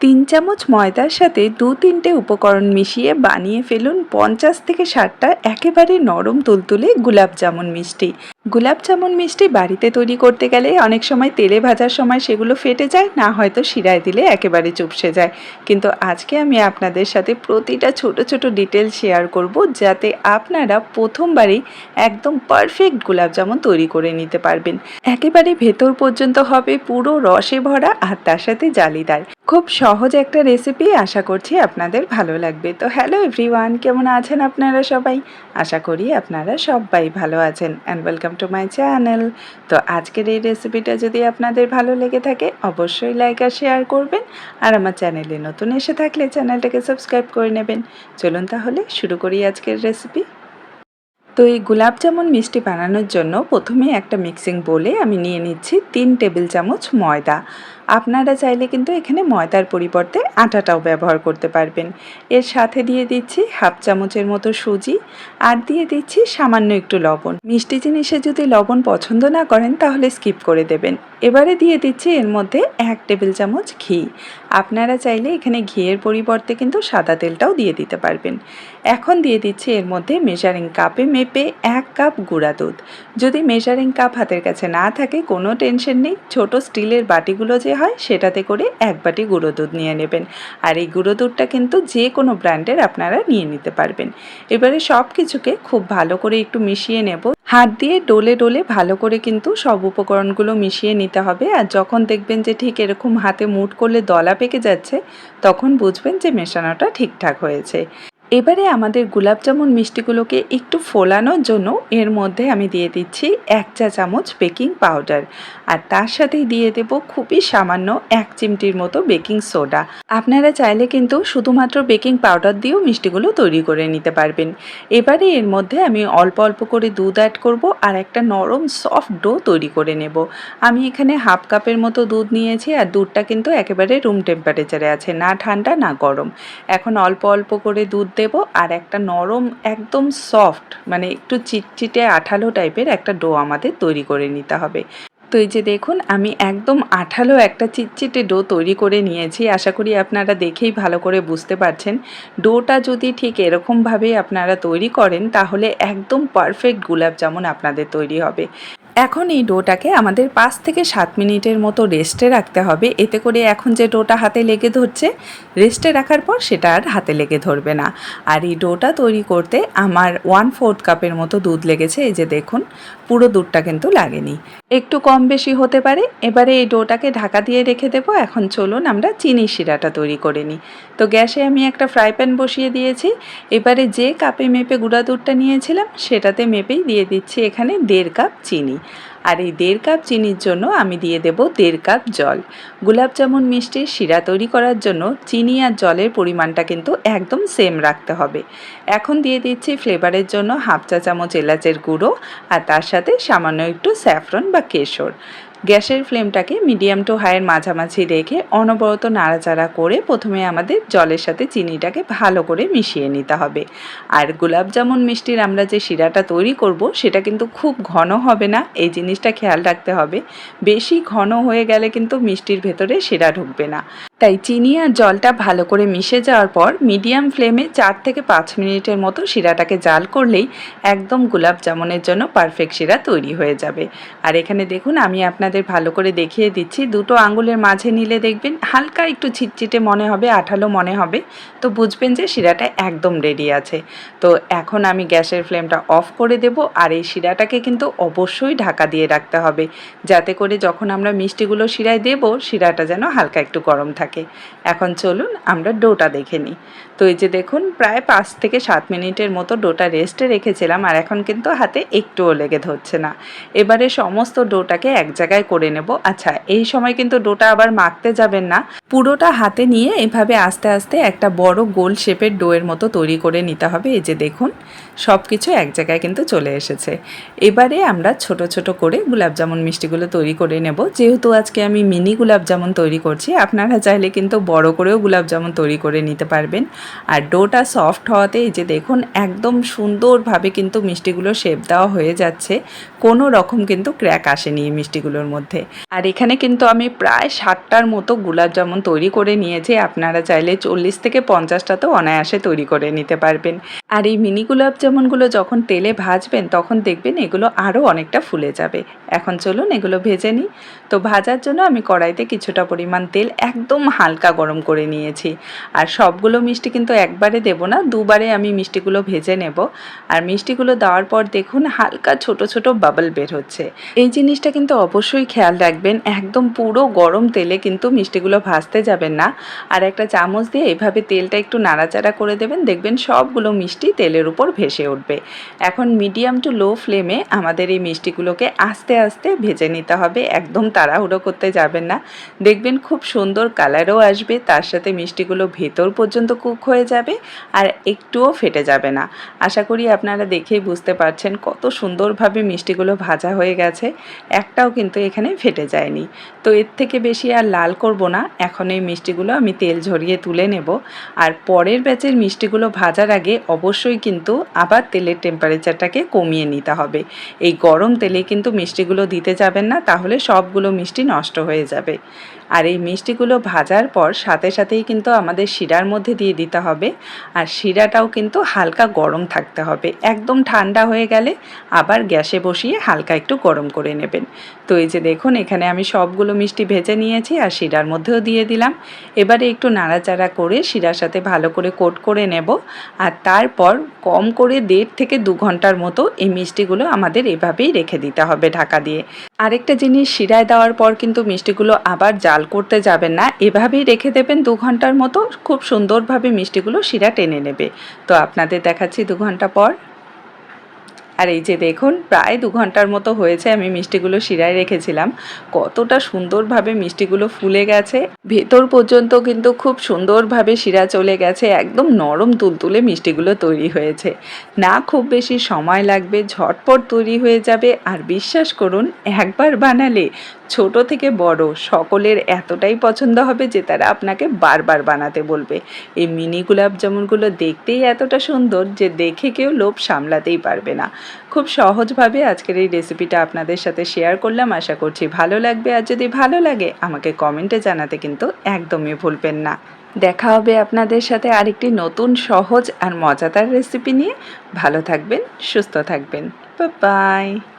তিন চামচ ময়দার সাথে দু তিনটে উপকরণ মিশিয়ে বানিয়ে ফেলুন পঞ্চাশ থেকে ষাটটা একেবারে নরম তুলতুলে গুলাব জামুন মিষ্টি। গুলাব জামুন মিষ্টি বাড়িতে তৈরি করতে গেলে অনেক সময় তেলে ভাজার সময় সেগুলো ফেটে যায়, না হয়তো শিরায় দিলে একেবারে চুপসে যায়। কিন্তু আজকে আমি আপনাদের সাথে প্রতিটা ছোট ছোট ডিটেল শেয়ার করব যাতে আপনারা প্রথমবারই একদম পারফেক্ট গুলাব জামুন তৈরি করে নিতে পারবেন। একেবারে ভেতর পর্যন্ত হবে পুরো রসে ভরা আর তার সাথে জালিদার। খুব সহজ একটা রেসিপি আশা করছি আপনাদের ভালো লাগবে। তো হ্যালো এভরিওয়ান কেমন আছেন আপনারা সবাই? আশা করি আপনারা সবাই ভালো আছেন and welcome to my channel তো আজকের এই রেসিপিটা যদি আপনাদের ভালো লেগে থাকে, অবশ্যই লাইক আর শেয়ার করবেন। আর আমার চ্যানেলে নতুন এসে থাকলে চ্যানেলটাকে সাবস্ক্রাইব করে নেবেন। চলুন তাহলে শুরু করি আজকের রেসিপি তো এই গোলাপ জামুন মিষ্টি বানানোর জন্য প্রথমে একটা মিক্সিং বলে আমি নিয়ে নিচ্ছি তিন টেবিল চামচ ময়দা। আপনারা চাইলে কিন্তু এখানে ময়দার পরিবর্তে আটাটাও ব্যবহার করতে পারবেন। এর সাথে দিয়ে দিচ্ছি হাফ চামচের মতো সুজি আর দিয়ে দিচ্ছি সামান্য একটু লবণ। মিষ্টি জিনিসে যদি লবণ পছন্দ না করেন তাহলে স্কিপ করে দেবেন। এবারে দিয়ে দিচ্ছি এর মধ্যে এক টেবিল চামচ ঘি। আপনারা চাইলে এখানে ঘিয়ের পরিবর্তে কিন্তু সাদা তেলটাও দিয়ে দিতে পারবেন। এখন দিয়ে দিচ্ছি এর মধ্যে মেজারিং কাপে মেপে এক কাপ গুঁড়া দুধ। যদি মেজারিং কাপ হাতের কাছে না থাকে কোনো টেনশন নেই। ছোট স্টিলের বাটিগুলো যে হয় সেটাতে করে এক বাটি গুঁড়ো দুধ নিয়ে নেবেন। আর এই গুঁড়ো দুধটা কিন্তু যে কোনো ব্র্যান্ডের আপনারা নিয়ে নিতে পারবেন। এবারে সব কিছুকে খুব ভালো করে একটু মিশিয়ে নেব। হাত দিয়ে ডোলে ডোলে ভালো করে কিন্তু সব উপকরণগুলো মিশিয়ে নিতে হবে। আর যখন দেখবেন যে ঠিক এরকম হাতে মুট করলে দলা পেকে যাচ্ছে, তখন বুঝবেন যে মেশানোটা ঠিকঠাক হয়েছে। এবারে আমাদের গোলাপ জামুন মিষ্টিগুলোকে একটু ফোলানোর জন্য এর মধ্যে আমি দিয়ে দিচ্ছি এক চা চামচ বেকিং পাউডার। আর তার সাথেই দিয়ে দেব খুবই সামান্য এক চিমটির মতো বেকিং সোডা। আপনারা চাইলে কিন্তু শুধুমাত্র বেকিং পাউডার দিয়েও মিষ্টিগুলো তৈরি করে নিতে পারবেন। এবারে এর মধ্যে আমি অল্প অল্প করে দুধ অ্যাড করব আর একটা নরম সফট ডো তৈরি করে নেব। আমি এখানে হাফ কাপের মতো দুধ নিয়েছি আর দুধটা কিন্তু একেবারে রুম টেম্পারেচারে আছে, না ঠান্ডা না গরম। এখন অল্প অল্প করে দুধ দেব আর একটা নরম, একদম সফট মানে একটু চিটচিটে আঠালো টাইপের একটা ডো আমাদের তৈরি করে নিতে হবে। তো এই যে দেখুন, আমি একদম আঠালো একটা চিটচিটে ডো তৈরি করে নিয়েছি। আশা করি আপনারা দেখেই ভালো করে বুঝতে পারছেন। ডোটা যদি ঠিক এরকমভাবে আপনারা তৈরি করেন, তাহলে একদম পারফেক্ট গোলাপ জামুন আপনাদের তৈরি হবে। এখন এই ডোটাকে আমাদের পাঁচ থেকে সাত মিনিটের মতো রেস্টে রাখতে হবে। এতে করে এখন যে ডোটা হাতে লেগে ধরছে, রেস্টে রাখার পর সেটা আর হাতে লেগে ধরবে না। আর এই ডোটা তৈরি করতে আমার ওয়ান ফোর্থ কাপের মতো দুধ লেগেছে, এই যে দেখুন, পুরো দুধটা কিন্তু লাগেনি। একটু কম বেশি হতে পারে, এবারে এই ডোটাকে ঢাকা দিয়ে রেখে দেবো। এখন চলুন আমরা চিনি শিরাটা তৈরি করে নিই। তো গ্যাসে আমি একটা ফ্রাই প্যান বসিয়ে দিয়েছি। এবারে যে কাপে মেপে গুঁড়া দুধটা নিয়েছিলাম, সেটাতে মেপেই দিয়ে দিচ্ছি এখানে দেড় কাপ চিনি। আর এই দেড় কাপ চিনির জন্য আমি দিয়ে দেব দেড় কাপ জল। গোলাপ জামুন মিষ্টির শিরা তৈরি করার জন্য চিনি আর জলের পরিমাণটা কিন্তু একদম সেম রাখতে হবে। এখন দিয়ে দিচ্ছি ফ্লেভারের জন্য হাফ চা চামচ এলাচের গুঁড়ো আর তার সাথে সামান্য একটু স্যাফরন বা কেশর। গ্যাসের ফ্লেমটাকে মিডিয়াম টু হাইয়ের মাঝামাঝি রেখে অনবরত নাড়াচাড়া করে প্রথমে আমাদের জলের সাথে চিনিটাকে ভালো করে মিশিয়ে নিতে হবে। আর গোলাপ জামুন মিষ্টির আমরা যে শিরাটা তৈরি করব, সেটা কিন্তু খুব ঘন হবে না, এই জিনিসটা খেয়াল রাখতে হবে। বেশি ঘন হয়ে গেলে কিন্তু মিষ্টির ভেতরে শিরা ঢুকবে না। তাই চিনি আর জলটা ভালো করে মিশে যাওয়ার পর মিডিয়াম ফ্লেমে চার থেকে পাঁচ মিনিটের মতো শিরাটাকে জাল করলেই একদম গোলাপ জামুনের জন্য পারফেক্ট শিরা তৈরি হয়ে যাবে। আর এখানে দেখুন, আমি আপনাদের ভালো করে দেখিয়ে দিচ্ছি। দুটো আঙুলের মাঝে নিলে দেখবেন হালকা একটু ছিটচিটে মনে হবে, আঠালো মনে হবে। তো বুঝবেন যে শিরাটা একদম রেডি আছে। তো এখন আমি গ্যাসের ফ্লেমটা অফ করে দেব আর এই শিরাটাকে কিন্তু অবশ্যই ঢাকা দিয়ে রাখতে হবে। যাতে করে যখন আমরা মিষ্টিগুলো শিরায় দেব, শিরাটা যেন হালকা একটু গরম থাকে। থাকে। এখন চলুন আমরা ডোটা দেখে নিই। তো এই যে দেখুন, প্রায় পাঁচ থেকে সাত মিনিটের মতো ডোটা রেস্টে রেখেছিলাম আর এখন কিন্তু হাতে একটুও লেগে ধরছে না। এবারে সমস্ত ডোটাকে এক জায়গায় করে নেব। আচ্ছা এই সময় কিন্তু ডোটা আবার মাখতে যাবেন না। পুরোটা হাতে নিয়ে এভাবে আস্তে আস্তে একটা বড় গোল শেপের ডোয়ের মতো তৈরি করে নিতে হবে। এই যে দেখুন সব কিছু এক জায়গায় কিন্তু চলে এসেছে। এবারে আমরা ছোট ছোট করে গুলাবজামুন মিষ্টিগুলো তৈরি করে নেব। যেহেতু আজকে আমি মিনি গুলাবজামুন তৈরি করছি, আপনারা চাইলে কিন্তু বড় করেও গুলাবজামুন তৈরি করে নিতে পারবেন। আর ডোটা সফট হওয়াতে এই যে দেখুন, একদম সুন্দরভাবে কিন্তু মিষ্টিগুলো শেপ দেওয়া হয়ে যাচ্ছে। কোনো রকম কিন্তু ক্র্যাক আসেনি এই মিষ্টিগুলোর মধ্যে। আর এখানে কিন্তু আমি প্রায় ষাটটার মতো গুলাবজামুন তৈরি করে নিয়েছি। আপনারা চাইলে চল্লিশ থেকে পঞ্চাশটা তো অনায়াসে তৈরি করে নিতে পারবেন। আর এই মিনি গুলাব জামুনগুলো যখন তেলে ভাজবেন, তখন দেখবেন এগুলো আরও অনেকটা ফুলে যাবে। এখন চলুন এগুলো ভেজে নিই। তো ভাজার জন্য আমি কড়াইতে কিছুটা পরিমাণ তেল একদম হালকা গরম করে নিয়েছি। আর সবগুলো মিষ্টি কিন্তু একবারে দেব না, দুবারে আমি মিষ্টিগুলো ভেজে নেব। আর মিষ্টিগুলো দেওয়ার পর দেখুন হালকা ছোট ছোট বাবল বের হচ্ছে। এই জিনিসটা কিন্তু অবশ্যই খেয়াল রাখবেন, একদম পুরো গরম তেলে কিন্তু মিষ্টিগুলো ভাজতে যাবেন না। আর একটা চামচ দিয়ে এভাবে তেলটা একটু নাড়াচাড়া করে দেবেন, দেখবেন সবগুলো মিষ্টি তেলের উপর ভেসে উঠবে। এখন মিডিয়াম টু লো ফ্লেমে আমাদের এই মিষ্টিগুলোকে আস্তে আস্তে ভেজে নিতে হবে। একদম তাড়াহুড়ো করতে যাবেন না। দেখবেন খুব সুন্দর কালারও আসবে, তার সাথে মিষ্টিগুলো ভেতর পর্যন্ত কুক হয়ে যাবে আর একটুও ফেটে যাবে না। আশা করি আপনারা দেখেই বুঝতে পারছেন কত সুন্দরভাবে মিষ্টিগুলো ভাজা হয়ে গেছে। একটাও কিন্তু এখানে ফেটে যায়নি। তো এর থেকে বেশি আর লাল করব না। এখন এই মিষ্টিগুলো আমি তেল ঝরিয়ে তুলে নেব। আর পরের ব্যাচের মিষ্টিগুলো ভাজার আগে অবশ্যই কিন্তু আবার তেলের টেম্পারেচারটাকে কমিয়ে নিতে হবে। এই গরম তেলে কিন্তু মিষ্টিগুলো দিতে যাবেন না, তাহলে সবগুলো মিষ্টি নষ্ট হয়ে যাবে। আর এই মিষ্টিগুলো ভাজার পর সাথে সাথেই কিন্তু আমাদের শিরার মধ্যে দিয়ে দিতে হবে। আর শিরাটাও কিন্তু হালকা গরম থাকতে হবে। একদম ঠান্ডা হয়ে গেলে আবার গ্যাসে বসিয়ে হালকা একটু গরম করে নেবেন। তো এই যে দেখুন, এখানে আমি সবগুলো মিষ্টি ভেজে নিয়েছি আর শিরার মধ্যেও দিয়ে দিলাম। এবারে একটু নাড়াচাড়া করে শিরার সাথে ভালো করে কোট করে নেব। আর তারপর কম করে দেড় থেকে দু ঘণ্টার মতো এই মিষ্টিগুলো আমাদের এভাবেই রেখে দিতে হবে ঢাকা দিয়ে। আরেকটা জিনিস শিরায় দেওয়ার পর কিন্তু মিষ্টিগুলো আবার জাল করতে যাবেন না। এভাবেই রেখে দেবেন দু ঘণ্টার মতো। খুব সুন্দরভাবে মিষ্টিগুলো শিরা টেনে নেবে। তো আপনাদের দেখাচ্ছি দু ঘণ্টা পর। আর এই যে দেখুন, প্রায় দু ঘণ্টার মতো হয়েছে আমি মিষ্টিগুলো শিরায় রেখেছিলাম। কতটা সুন্দরভাবে মিষ্টিগুলো ফুলে গেছে। ভেতর পর্যন্ত কিন্তু খুব সুন্দরভাবে শিরা চলে গেছে, একদম নরম তুলতুলে মিষ্টিগুলো তৈরি হয়েছে। না খুব বেশি সময় লাগবে, ঝটপট তৈরি হয়ে যাবে। আর বিশ্বাস করুন, একবার বানালে ছোট থেকে বড়, সকলের এতটাই পছন্দ হবে যে তারা আপনাকে বারবার বানাতে বলবে। এই মিনি গুলাব জামুনগুলো দেখতেই এতটা সুন্দর যে দেখে কেউ লোভ সামলাতেই পারবে না। খুব সহজভাবে আজকের এই রেসিপিটা আপনাদের সাথে শেয়ার করলাম। আশা করছি ভালো লাগবে। আর যদি ভালো লাগে, আমাকে কমেন্টে জানাতে কিন্তু একদমই ভুলবেন না। দেখা হবে আপনাদের সাথে আরেকটি নতুন সহজ আর মজাদার রেসিপি নিয়ে। ভালো থাকবেন, সুস্থ থাকবেন। বাই